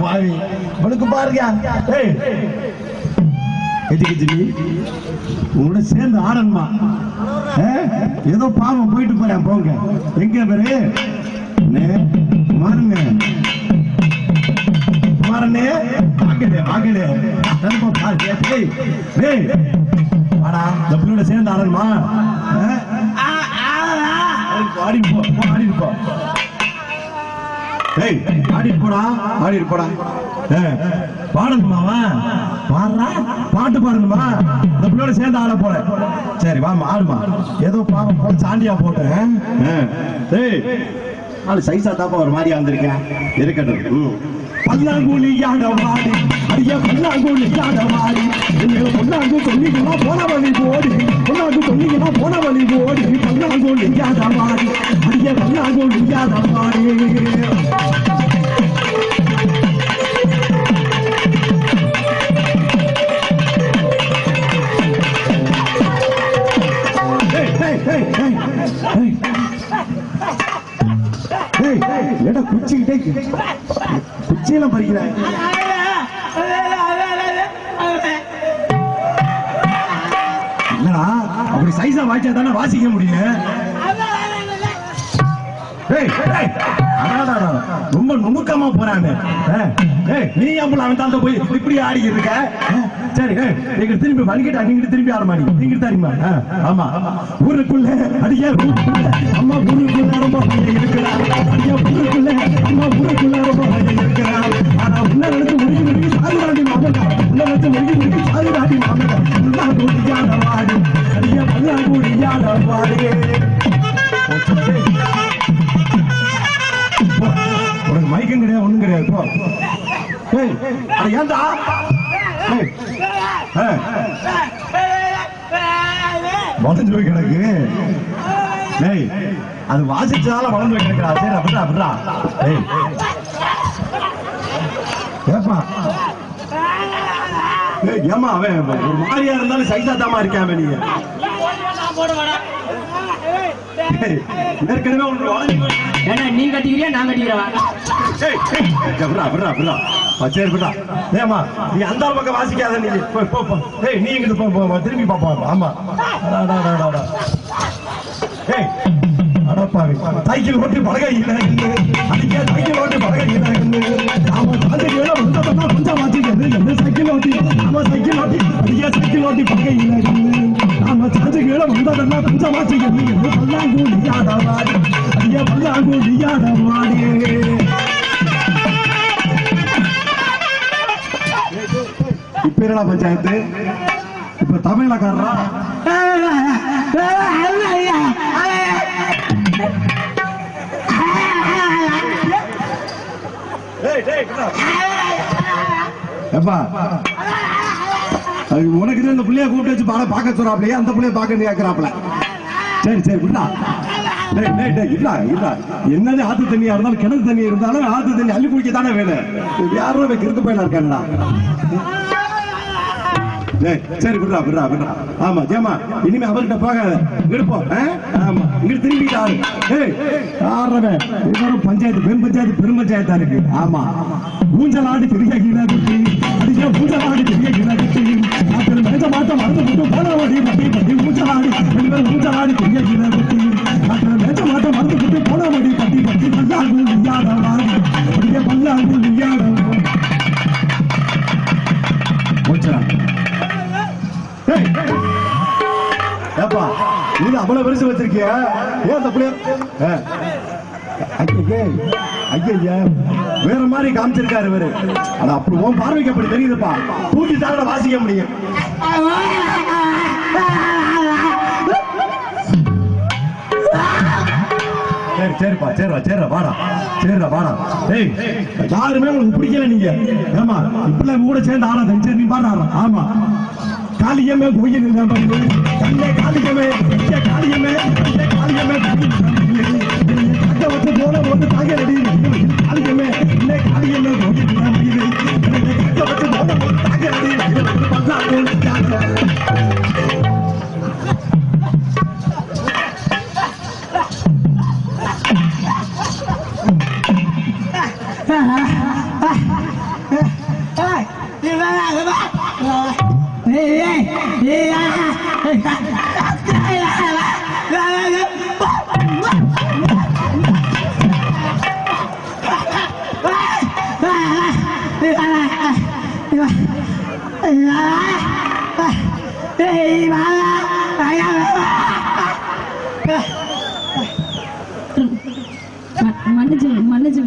பாவி உனக்கு பாருங்க. எதுக்கு ஜிம்மி உங்களோட சேர்ந்து ஆடணுமா? ஏதோ பாவம் போயிட்டு போறேன் போங்க. எங்க பேரு மாறுங்க மாறனே வாங்கலே வாங்கலே தருமா பாரு டேய் டேய் வாடா டப்புளோட சேர்ந்து ஆடணுமா? ஆடி போ ஆடிட்டு போ. ஏய் ஆடிட்டு போடா ஆடிட்டு போடா. ஏய், பாடணுமாவா பாடுறா? பாட்டு பாடணுமா? இந்த பிள்ளையோட சேர்ந்து ஆட போற சரி வாமா ஆடுமா. ஏதோ பாவம் போட சாண்டியா போட்டேன். டேய் ஆளு சைஸா தாப்பா ஒரு மாதிரியா வந்திருக்கேன் இருக்கட்டும். ம். பல்லாங்குழி யாட வாடி ஐயா பல்லாங்குழி யாட வாடி எங்களை பொன்னாங்கு சொன்னீங்கன்னா போன வழி போடி பொன்னாங்கு சொன்னீங்கன்னா போன வழி போடி பல்லாங்குழி வாடி ஐயா வாடி ஏடா குச்சிக்கிட்டே குச்சியெல்லாம் பறிக்கிறாய் என்னடா அப்படி சைஸா வாய்ச்சா தானே வாசிக்க முடியும்? ரொம்ப நுணுக்கமா போறாங்க நீ அம்பள அவன் தாண்ட போய் இப்படி ஆடிக்கிட்டு இருக்க? சரி நீங்க திரும்பி வலிக்கிட்டா நீங்க திரும்பி ஆட மாட்டீங்க நீங்க தெரியுமா ஆமா. ஊருக்குள்ள அடிக்க அடியா ஊருக்குள்ள அம்மா ஊருக்குள்ள ரொம்ப பையன் இருக்கிறா ஆனா உள்ள நினைச்சு முருகி முருகி சாகுறாண்டி மாமன் உள்ள நினைச்சு முருகி முருகி சாகுறாண்டி மாமன் உள்ள கூடியான வாடி அடியா பல்லா கூடியான வாடி உனக்கு மயக்கம் கிடையாது ஒண்ணும் கிடையாது போ ஏன்டா ஏய், ஏய், போய் கிடக்கு ஏய் அது வாசிச்சதால வளர்ந்து போய் கிடக்குறா சரி அப்படிடா அப்படிடா ஏய். ஏப்பா. ஏமா அவன் ஒரு மாதிரியா இருந்தாலும் சைஸா தாமா இருக்காம நீங்க. ஏற்கனவே போய் ஏன்னா நீ கட்டிக்கிறியா நான் கட்டிக்கிறவா? விட்றா, விட்றா. ஆ, சரி, விட்றா. ஏம்மா, நீ அந்த பக்கம் வாசிக்காத நீ. போ, போ. ஏய், நீ இங்கிட்டு போ. திரும்பி பாப்பா ஆமா. சைக்கிள் ஓட்டி பழகை இல்லை அதுக்கே சைக்கிள் ஓட்டி பழகை இல்லை ஆமா சாஞ்சி கீழே கொஞ்சம் வாசிக்கிறது என்ன சைக்கிள் ஓட்டி ஆமா சைக்கிள் ஓட்டி அதுக்கே சைக்கிள் ஓட்டி பழக இல்லை ஆமா சாஞ்சி வந்ததெல்லாம் கொஞ்சம் வாசிக்கிறது என்ன பல்லாங்கூடி ஆடவாடி ஐயா பல்லாங்கூடி ஆடவாடி இப்ப என்னடா பஞ்சாயத்து இப்ப தமிழக்காரரா எப்பா உனக்கு இந்த பிள்ளைய கூப்பிட்டு வச்சு பாட பார்க்க சொல்றாப்லையே அந்த பிள்ளைய பார்க்க கேட்கிறாப்ல சரி சரி விட்டா என்னது ஆத்து தண்ணியா இருந்தாலும் கிணறு தண்ணி இருந்தாலும் ஆத்து தண்ணி அள்ளி குடிக்க தானே வேணும் யாரும் கிறுக்கு பையனா இருக்காங்கடா சரி விடுறா விடுறா விடுறா. ஆமா ஏமா இனிமே அவர்கிட்ட போகாத. இருப்போம் ஆமா இங்க திரும்பிட்டு ஆடு ஏய் ஆடுறவன் இவரும் பஞ்சாயத்து பெரும் பஞ்சாயத்து பெரும் பஞ்சாயத்தா இருக்கு? ஆமா. ஊஞ்சல் ஆடி பெரிய கீழா குட்டி அடிக்க ஊஞ்சல் ஆடி பெரிய கீழா குட்டி அப்புறம் மனித மாட்ட மறந்து போட்டு போன வடி பட்டி பட்டி ஊஞ்சல் ஆடி பெண்கள் ஊஞ்சல் ஆடி பெரிய கீழா குட்டி அப்புறம் மனித மாட்ட மறந்து போட்டு போன வடி பட்டி பட்டி பல்லாங்கு வியாட வாடி அப்படியே பல்லாங்கு வியாட போச்சுடா ஏய், ஏப்பா நீ அவ்வளவு பெருசு வச்சிருக்கிய? ஏன் அந்த பிள்ளைய வேற மாதிரி காமிச்சிருக்காரு இவரு. ஆனா அப்படி உன் பார்வைக்கு அப்படி தெரியுதுப்பா. பூச்சி தாரோட வாசிக்க முடியும். சரி சரிப்பா சரிடா சரிடா வாடா சரிடா வாடா. ஏய் யாருமே உங்களுக்கு பிடிக்கல நீங்க. ஏமா இப்பெல்லாம் கூட சேர்ந்து ஆடாத சரி நீ பாடா ஆமா. காளியமே கோயில் பண்ணு கண்ணே காளியமே ஐயா காளியமே ஐயா காளியமே கட்ட வச்சு போன போது தாங்கடி காளியமே இன்னே காளியமே கோயில் மயிலே கட்ட வச்சு போன போது தாங்கடி பல்லாண்டு மன்னிச்சு மன்னிச்சு